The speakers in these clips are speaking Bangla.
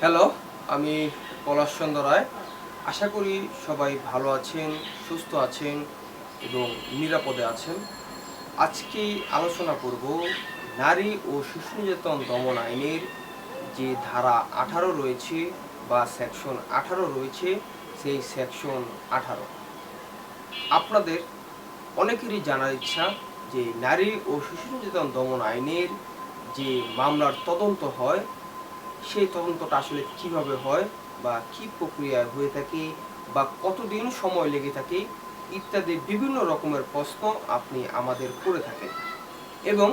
হ্যালো আমি পলাশ চন্দ্র রায়। আশা করি সবাই ভালো আছেন, সুস্থ আছেন এবং নিরাপদে আছেন। আজকে আলোচনা করব নারী ও শিশু নির্যাতন দমন আইনের যে ধারা আঠারো রয়েছে বা সেকশন আঠারো রয়েছে, সেই সেকশন আঠারো। আপনাদের অনেকেরই জানার ইচ্ছা যে নারী ও শিশু নির্যাতন দমন আইনের যে মামলার তদন্ত হয় সেই তদন্তটা আসলে কীভাবে হয় বা কি প্রক্রিয়ায় হয়ে থাকে বা কতদিন সময় লেগে থাকে ইত্যাদি বিভিন্ন রকমের প্রশ্ন আপনি আমাদের করে থাকেন। এবং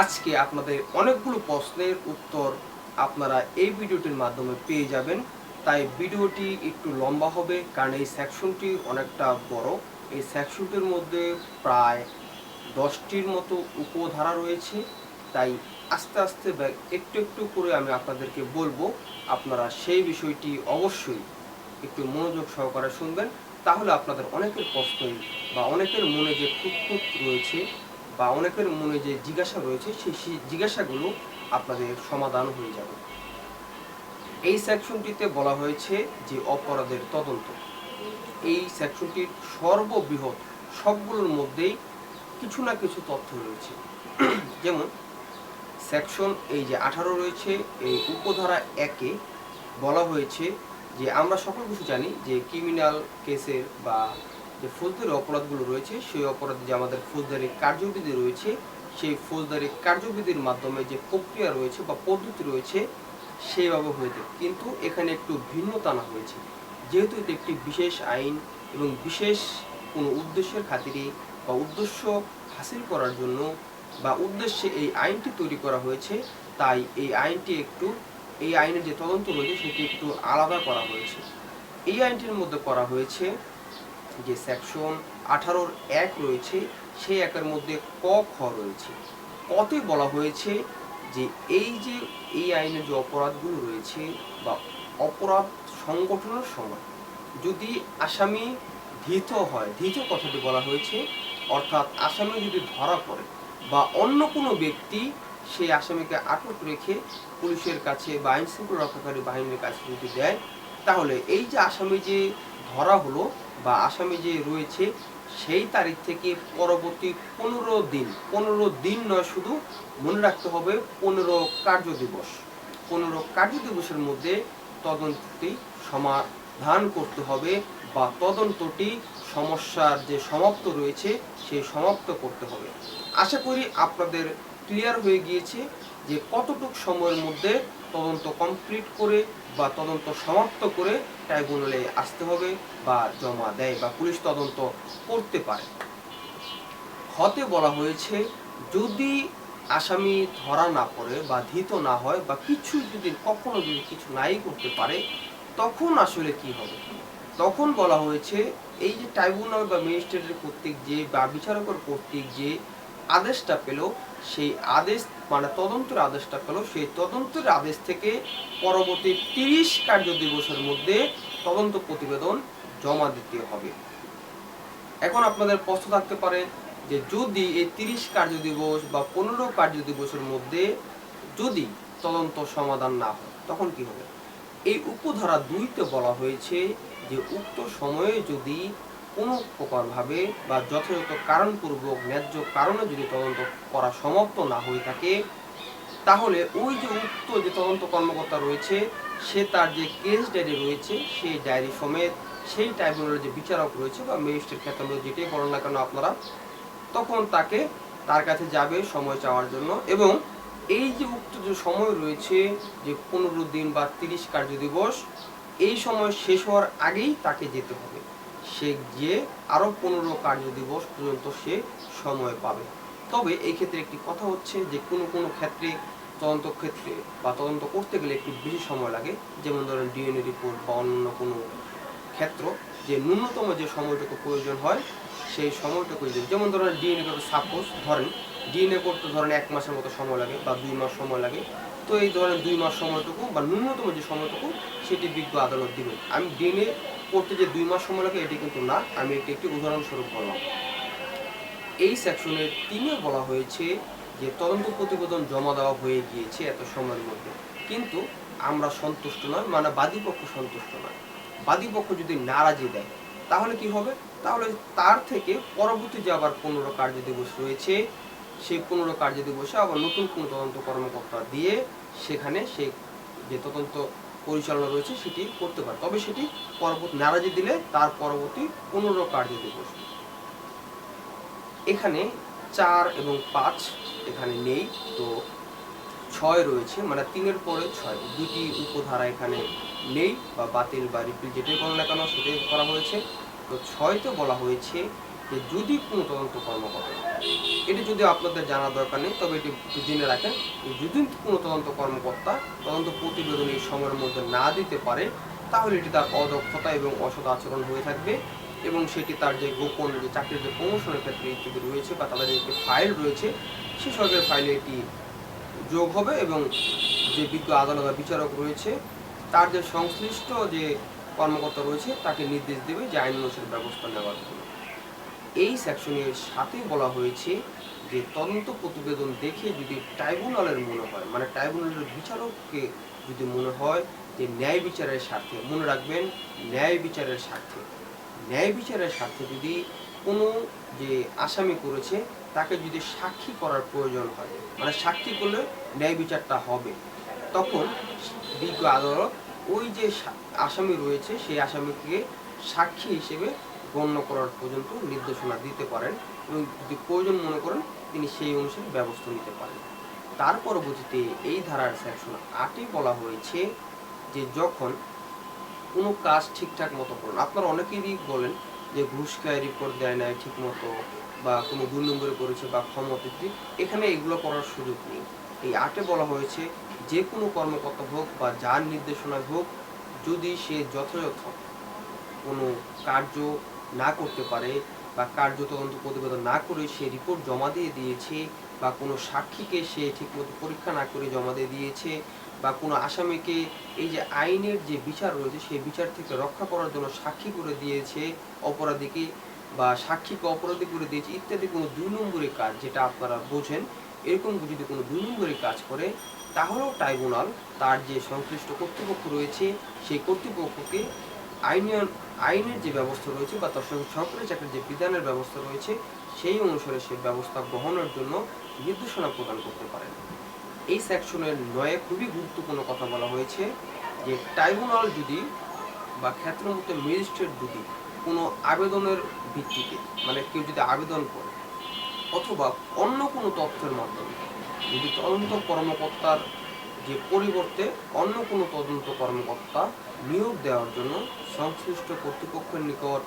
আজকে আপনাদের অনেকগুলো প্রশ্নের উত্তর আপনারা এই ভিডিওটির মাধ্যমে পেয়ে যাবেন। তাই ভিডিওটি একটু লম্বা হবে কারণ এই সেকশনটি অনেকটা বড়। এই সেকশনটির মধ্যে প্রায় দশটির মতো উপধারা রয়েছে। তাই আস্তে আস্তে একটু একটু করে আমি আপনাদেরকে বলব, আপনারা সেই বিষয়টি অবশ্যই একটু মনোযোগ সহকারে শুনবেন। তাহলে আপনাদের অনেকের প্রশ্নই বা অনেকের মনে যে খুঁতখুত রয়েছে বা অনেকের মনে যে জিজ্ঞাসা রয়েছে, সেই জিজ্ঞাসাগুলো আপনাদের সমাধান হয়ে যাবে। এই সেকশনটিতে বলা হয়েছে যে অপরাধের তদন্ত। এই সেকশনটির সর্ববৃহৎ সবগুলোর মধ্যেই কিছু না কিছু তথ্য রয়েছে। যেমন সেকশন এই যে আঠারো রয়েছে, এই উপধারা একে বলা হয়েছে যে আমরা সকল কিছু জানি যে ক্রিমিনাল কেসের বা যে ফৌজদারি অপরাধগুলো রয়েছে, সেই অপরাধে যে আমাদের ফৌজদারি কার্যবিধি রয়েছে, সেই ফৌজদারি কার্যবিধির মাধ্যমে যে প্রক্রিয়া রয়েছে বা পদ্ধতি রয়েছে, সেইভাবে হয়ে থাকে কিন্তু এখানে একটু ভিন্নতা আনা হয়েছে। যেহেতু এটি একটি বিশেষ আইন এবং বিশেষ কোনো উদ্দেশ্যের খাতিরে বা উদ্দেশ্য হাসিল করার জন্য বা উদ্দেশ্যে এই আইনটি তৈরি করা হয়েছে, তাই এই আইনটি একটু, এই আইনের যে তদন্ত রয়েছে সেটি একটু আলাদা করা হয়েছে। এই আইনটির মধ্যে করা হয়েছে যে সেকশন আঠারোর এক রয়েছে, সেই একের মধ্যে ক, খ রয়েছে। কতে বলা হয়েছে যে এই যে এই আইনের যে অপরাধগুলো রয়েছে বা অপরাধ সংগঠনের সময় যদি আসামি ধৃত হয়, ধৃত কথাটি বলা হয়েছে, অর্থাৎ আসামি যদি ধরা পড়ে বা অন্য কোনো ব্যক্তি সেই আসামিকে আটক রেখে পুলিশের কাছে বা আইন শৃঙ্খলা রক্ষাকারী বাহিনীর কাছে যদি দেয়, তাহলে এই যে আসামি যে ধরা হলো বা আসামি যে রয়েছে, সেই তারিখ থেকে পরবর্তী পনেরো দিন পনেরো দিন নয় শুধু, মনে রাখতে হবে পনেরো কার্য দিবস। পনেরো কার্য দিবসের মধ্যে তদন্তটি সমাধান করতে হবে বা তদন্তটি সমস্যার যে সমাপ্ত রয়েছে, সেই সমাপ্ত করতে হবে। আশা করি আপনাদের ক্লিয়ার হয়ে গিয়েছে যে কতটুক সময়ের মধ্যে তদন্ত কমপ্লিট করে বা তদন্ত সমাপ্ত করে ট্রাইব্যুনালে আসতে হবে বা জমা দেয় বা পুলিশ তদন্ত করতে পারে। হতে বলা হয়েছে, যদি আসামি ধরা না পড়ে বা ধৃত না হয় বা কিছু যদি কখনো যদি কিছু নাই করতে পারে, তখন আসলে কি হবে? তখন বলা হয়েছে, এই যে ট্রাইব্যুনাল বা ম্যাজিস্ট্রেটের কর্তৃক যে বা বিচারকের কর্তৃক যে আদেশটা পেল, সেই আদেশ মানে তদন্তের আদেশটা পেল, সেই তদন্তের আদেশ থেকে পরবর্তী তিরিশ কার্য দিবসের মধ্যে তদন্ত প্রতিবেদন জমা দিতে হবে। এখন আপনাদের প্রশ্ন থাকতে পারে যে যদি এই তিরিশ কার্য দিবস বা পনেরো কার্য দিবসের মধ্যে যদি তদন্ত সমাধান না হয়, তখন কি হবে? এই উপধারা দুইতে বলা হয়েছে যে উক্ত সময়ে যদি কোনো প্রকারভাবে বা যথাযথ কারণপূর্বক, ন্যায্য কারণে যদি তদন্ত করা সমাপ্ত না হয়ে থাকে, তাহলে ওই যে উক্ত যে তদন্ত কর্মকর্তা রয়েছে, সে তার যে কেস ডায়েরি রয়েছে, সেই ডায়েরি সমেত সেই ট্রাইব্যুনালের যে বিচারক রয়েছে বা ম্যাজিস্ট্রেট ক্ষেত্রে যেটাই বলেন না কেন আপনারা, তখন তাকে তার কাছে যাবে সময় চাওয়ার জন্য এবং এই যে উক্ত যে সময় রয়েছে যে পনেরো দিন বা তিরিশ কার্য দিবস এই সময় শেষ হওয়ার আগেই তাকে যেতে হবে। সে গিয়ে আরও পনেরো কার্য দিবস পর্যন্ত সে সময় পাবে। তবে এই ক্ষেত্রে একটি কথা হচ্ছে যে, কোনো কোনো ক্ষেত্রে, তদন্ত ক্ষেত্রে বা তদন্ত করতে গেলে একটু বেশি সময় লাগে। যেমন ধরেন ডিএনএ রিপোর্ট বা অন্য কোনো ক্ষেত্র যে, ন্যূনতম যে সময়টুকু প্রয়োজন হয়, সেই সময়টুকু যেমন ধরেন ডিএনএ করতে সাপোজ ধরেন ডিএনএ করতে ধরেন এক মাসের মতো সময় লাগে বা দুই মাস সময় লাগে। তো এই ধরেন দুই মাস সময়টুকু বা ন্যূনতম যে সময়টুকু, সেটি বিজ্ঞ আদালত দিবেন। আমি ডিএনএ করতে যে দুই মাস সময় লাগে, এটি কিন্তু না। আমি এটি একটি উদাহরণস্বরূপ বললাম। এই সেকশনের তিনে বলা হয়েছে যে তদন্ত প্রতিবেদন জমা দেওয়া হয়ে গিয়েছে এত সময়ের মধ্যে। কিন্তু আমরা সন্তুষ্ট নয় মানে বাদীপক্ষ সন্তুষ্ট নয়। বাদীপক্ষ যদি নারাজি দেয়, তাহলে কি হবে? তাহলে তার থেকে পরবর্তী যে আবার পনেরো কার্য দিবস রয়েছে, সেই পনেরো কার্য দিবসে আবার নতুন কোনো তদন্ত কর্মকর্তা দিয়ে সেখানে সেই যে তদন্ত পরিচালনা রয়েছে, সেটি করতে পারে। তবে সেটি পরবর্তী নারাজি দিলে তার পরবর্তী পনেরো কার্য দিবস এখানে চার এবং পাঁচ এখানে নেই, তো ছয় রয়েছে মানে তিনের পরে ছয়। দুটি উপধারা এখানে নেই, বা বাতিল বা রিপিল যেটাই বলো না কেন, সেটাই করা হয়েছে। তো ছয়তে বলা হয়েছে যে যদি কোনো তদন্ত কর্মকর্তা এটি যদি আপনাদের জানা দরকার নেই, তবে এটি একটু জেনে রাখেন যদি কোনো তদন্ত কর্মকর্তা তদন্ত প্রতিবেদন এই সময়ের মধ্যে না দিতে পারে, তাহলে এটি তার অদক্ষতা এবং অসৎ আচরণ হয়ে থাকবে এবং সেটি তার যে গোপন যে চাকরির যে প্রমোশনের ক্ষেত্রে ইত্যাদি রয়েছে বা তাদের যে ফাইল রয়েছে, সে সরকারের ফাইলে এটি যোগ হবে এবং যে বিজ্ঞ আদালত বা বিচারক রয়েছে, তার যে সংশ্লিষ্ট যে কর্মকর্তা রয়েছে, তাকে নির্দেশ দেবে যে আইন অনুসারে ব্যবস্থা নেওয়ার এই সেকশনের সাথে বলা হয়েছে যে তদন্ত প্রতিবেদন দেখে যদি ট্রাইব্যুনালের মনে হয় মানে ট্রাইব্যুনালের বিচারককে যদি মনে হয় যে ন্যায় বিচারের স্বার্থে, মনে রাখবেন ন্যায় বিচারের স্বার্থে। ন্যায় বিচারের স্বার্থে যদি কোনো যে আসামি করেছে, তাকে যদি সাক্ষী করার প্রয়োজন হয় মানে সাক্ষী করলে ন্যায় বিচারটা হবে। তখন বিজ্ঞ আদালত ওই যে আসামি রয়েছে, সেই আসামিকে সাক্ষী হিসেবে গণ্য করার পর্যন্ত নির্দেশনা দিতে পারেন এবং যদি প্রয়োজন মনে করেন তিনি সেই অনুসারে ব্যবস্থা নিতে পারেন। তার পরবর্তীতে এই ধারার সেকশন আটে বলা হয়েছে যে যখন কোনো কাজ ঠিকঠাক মতো করেন, আপনারা অনেকেরই বলেন যে ঘুষ খায় রিপোর্ট দেয় নাই ঠিক মতো বা কোনো দুই নম্বরে করেছে বা ক্ষমতা এখানে এগুলো করার সুযোগ নেই। এই আটে বলা হয়েছে যে কোনো কর্মকর্তা হোক বা যার নির্দেশনায় হোক, যদি সে যথাযথ কোনো কার্য না করতে পারে বা কার্য তদন্ত প্রতিবেদন না করে সে রিপোর্ট জমা দিয়ে দিয়েছে বা কোনো সাক্ষীকে সে ঠিকমতো পরীক্ষা না করে জমা দিয়ে দিয়েছে বা কোনো আসামিকে এই যে আইনের যে বিচার রয়েছে সেই বিচার থেকে রক্ষা করার জন্য সাক্ষী করে দিয়েছে অপরাধীকে বা সাক্ষীকে অপরাধী করে দিয়েছে ইত্যাদি কোনো দুই নম্বরের কাজ যেটা আপনারা বোঝেন, এরকম যদি কোনো দুই নম্বরের কাজ করে, তাহলেও ট্রাইব্যুনাল তার যে সংশ্লিষ্ট কর্তৃপক্ষ রয়েছে সেই কর্তৃপক্ষকে আইনের আইনের যে ব্যবস্থা রয়েছে বা তার সঙ্গে সরকারি চাকরির যে বিধানের ব্যবস্থা রয়েছে, সেই অনুসারে সে ব্যবস্থা গ্রহণের জন্য নির্দেশনা প্রদান করতে পারেন। এই সেকশনের নয়ে খুবই গুরুত্বপূর্ণ কথা বলা হয়েছে যে ট্রাইব্যুনাল যদি বা ক্ষেত্রমতো ম্যাজিস্ট্রেট যদি কোনো আবেদনের ভিত্তিতে মানে কেউ যদি আবেদন করে অথবা অন্য কোনো তথ্যের মাধ্যমে, যদি তদন্ত কর্মকর্তার যে পরিবর্তে অন্য কোনো তদন্ত কর্মকর্তা নিয়োগ দেওয়ার জন্য সংশ্লিষ্ট কর্তৃপক্ষের নিকট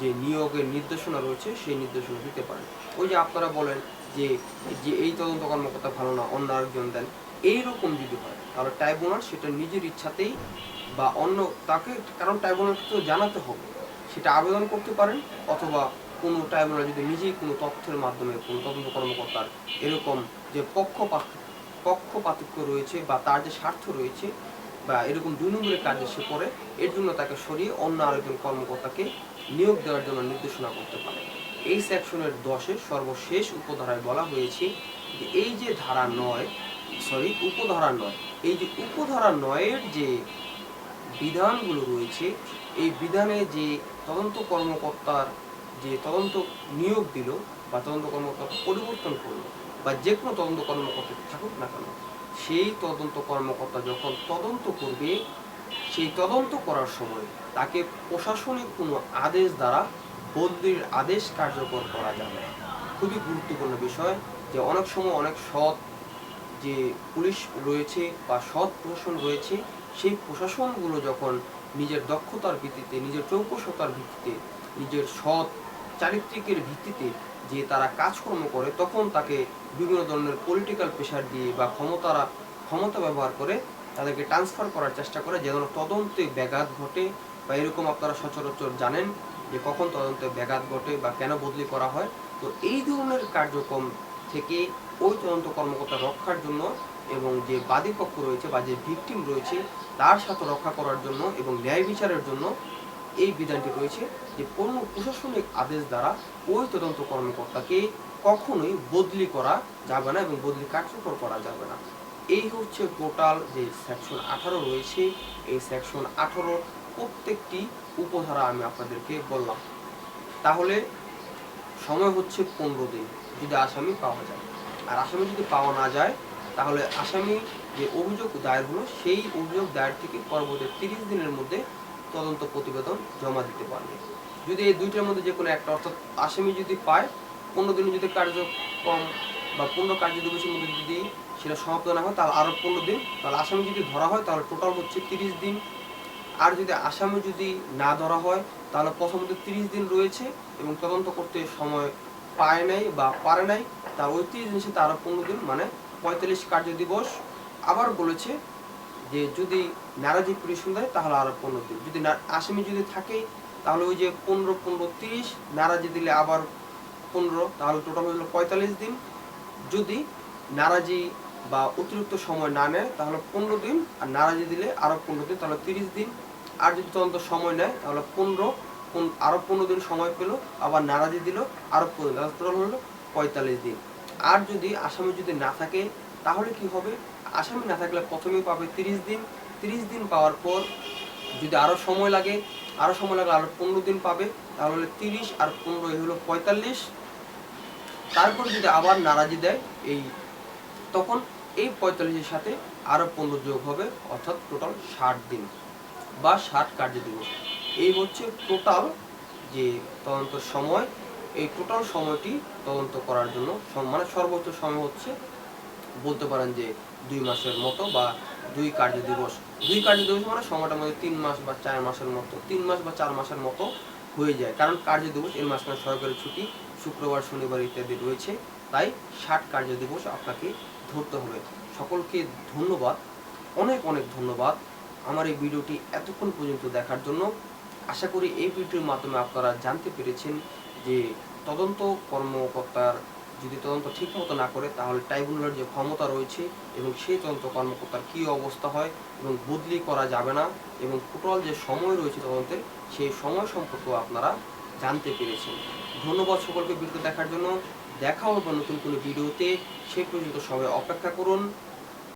যে নিয়োগের নির্দেশনা রয়েছে, সেই নির্দেশনা দিতে পারেন। ওই যে আপনারা বলেন যে যে এই তদন্ত কর্মকর্তা ভালো না, অন্য আরেকজন দেন এইরকম যদি হয়, তাহলে ট্রাইব্যুনাল সেটা নিজের ইচ্ছাতেই বা অন্য তাকে, কারণ ট্রাইব্যুনালকে তো জানাতে হবে, সেটা আবেদন করতে পারেন, অথবা কোনো ট্রাইব্যুনাল যদি নিজেই কোনো তথ্যের মাধ্যমে, কোনো তদন্ত কর্মকর্তার এরকম যে পক্ষপাত, পক্ষপাতিত্ব রয়েছে বা তার যে স্বার্থ রয়েছে বা এরকম দুই নম্বরের কাজে সে করে, এর জন্য তাকে সরিয়ে অন্য আরেকজন কর্মকর্তাকে নিয়োগ দেওয়ার জন্য নির্দেশনা করতে পারে। এই সেকশনের দশের সর্বশেষ উপধারায় বলা হয়েছে যে এই যে ধারা নয় সরি উপধারা নয়, এই যে উপধারা নয়ের যে বিধানগুলো রয়েছে, এই বিধানে যে তদন্ত কর্মকর্তার যে তদন্ত নিয়োগ দিল বা তদন্ত কর্মকর্তা পরিবর্তন করল বা যে কোনো তদন্ত কর্মকর্তা থাকুক না কেন সেই তদন্ত কর্মকর্তা যখন তদন্ত করবে, সেই তদন্ত করার সময় তাকে প্রশাসনিক কোনো আদেশ দ্বারা বদলির আদেশ কার্যকর করা যাবে খুবই গুরুত্বপূর্ণ বিষয় যে অনেক সময় অনেক সৎ যে পুলিশ রয়েছে বা সৎ প্রশাসন রয়েছে, সেই প্রশাসনগুলো যখন নিজের দক্ষতার ভিত্তিতে, নিজের চৌকসতার ভিত্তিতে, নিজের সৎ চারিত্রিকের ভিত্তিতে যে তারা কাজকর্ম করে, তখন তাকে বিভিন্ন ধরনের পলিটিক্যাল প্রেশার দিয়ে বা ক্ষমতারা, ক্ষমতা ব্যবহার করে তাদেরকে ট্রান্সফার করার চেষ্টা করে যেন তদন্তে ব্যাঘাত ঘটে বা এরকম আপনারা সচরাচর জানেন যে কখন তদন্তে ব্যাঘাত ঘটে বা কেন বদলি করা হয়। তো এই ধরনের কার্যক্রম থেকে ওই তদন্ত কর্মকর্তা রক্ষার জন্য এবং যে বাদী পক্ষ রয়েছে বা যে ভিকটিম রয়েছে, তার সাথে রক্ষা করার জন্য এবং ন্যায় বিচারের জন্য এই বিধানটি রয়েছে যে কোনো প্রশাসনিক আদেশ দ্বারা ওই তদন্ত কর্মকর্তাকে কখনোই বদলি করা যাবে না এবং বদলি কার্যকর করা যাবে না। এই হচ্ছে টোটাল যে সেকশন আঠারো রয়েছে। এই সেকশন আঠারো প্রত্যেকটি উপধারা আমি আপনাদেরকে বললাম। তাহলে সময় হচ্ছে পনেরো দিন, যদি আসামি পাওয়া যায়। আর আসামি যদি পাওয়া না যায়, তাহলে আসামি যে অভিযোগ দায়ের হলো, সেই অভিযোগ দায়ের থেকে পরবর্তী তিরিশ দিনের মধ্যে তদন্ত প্রতিবেদন জমা দিতে পারবে। যদি এই দুইটার মধ্যে যে কোনো একটা, অর্থাৎ আসামি যদি পায়, পনেরো দিনে যদি কার্যক্রম বা পনেরো কার্য দিবসের মধ্যে যদি সেটা সমাপ্ত না হয়, তাহলে আরও পনেরো দিন। তাহলে আসামি যদি ধরা হয়, তাহলে টোটাল হচ্ছে তিরিশ দিন। আর যদি আসামি যদি না ধরা হয়, তাহলে প্রথমত তিরিশ দিন রয়েছে এবং তদন্ত করতে সময় পায় নাই বা পারে নাই। তার ওই তিরিশ দিন সাথে আরও পনেরো দিন মানে পঁয়তাল্লিশ কার্য দিবস আবার বলেছে যে যদি নারাজি পিটিশন দেয়, তাহলে আরও পনেরো দিন যদি আসামি যদি থাকে, তাহলে ওই যে পনেরো পনেরো তিরিশ, নারাজি দিলে আবার পনেরো, তাহলে টোটাল হলো পঁয়তাল্লিশ দিন। যদি নারাজি বা অতিরিক্ত সময় না নেয়, তাহলে পনেরো দিন, আর নারাজি দিলে আরও পনেরো দিন, তাহলে তিরিশ দিন। আর যদি তদন্ত সময় নেয়, তাহলে পনেরো আরও পনেরো দিন সময় পেল, আবার নারাজি দিল আরও পনেরো টোটাল হলো পঁয়তাল্লিশ দিন। আর যদি আসামি যদি না থাকে, তাহলে কি হবে? আসামি না থাকলে প্রথমেই পাবে তিরিশ দিন। তিরিশ দিন পাওয়ার পর যদি আরও সময় লাগে আরও সময় লাগলে আরও পনেরো দিন পাবে, তাহলে তিরিশ আর পনেরো এই হলো পঁয়তাল্লিশ। তারপর যদি আবার নারাজি দেয়, এই তখন এই পঁয়তাল্লিশের সাথে আরও পনেরো যোগ হবে, অর্থাৎ টোটাল ষাট দিন বা ষাট কার্য দিবস। এই হচ্ছে টোটাল যে তদন্ত সময়। এই টোটাল সময়টি তদন্ত করার জন্য মানে সর্বোচ্চ সময় হচ্ছে বলতে পারেন যে দুই মাসের মতো বা দুই কার্য দিবস। দুই কার্য দিবস মানে সময়টা মধ্যে তিন মাস বা চার মাসের মতো, তিন মাস বা চার মাসের মতো হয়ে যায়। কারণ কার্য দিবস এর মাঝখানে সরকারি ছুটি, শুক্রবার, শনিবার ইত্যাদি রয়েছে। তাই ষাট কার্য দিবস আপনাকে ধরতে হবে। সকলকে ধন্যবাদ, অনেক অনেক ধন্যবাদ আমার এই ভিডিওটি এতক্ষণ পর্যন্ত দেখার জন্য। আশা করি এই ভিডিওর মাধ্যমে আপনারা জানতে পেরেছেন যে তদন্ত কর্মকর্তার যদি তদন্ত ঠিক মতো না করে, তাহলে ট্রাইব্যুনালের যে ক্ষমতা রয়েছে এবং সেই তদন্ত কর্মকর্তার কী অবস্থা হয় এবং বদলি করা যাবে না এবং টোটাল যে সময় রয়েছে তদন্তের, সেই সময় সম্পর্কেও আপনারা জানতে পেরেছেন। ধন্যবাদ সকলকে ভিডিও দেখার জন্য। দেখা হবে নতুন কোনো ভিডিওতে। সে পর্যন্ত সবাই অপেক্ষা করুন।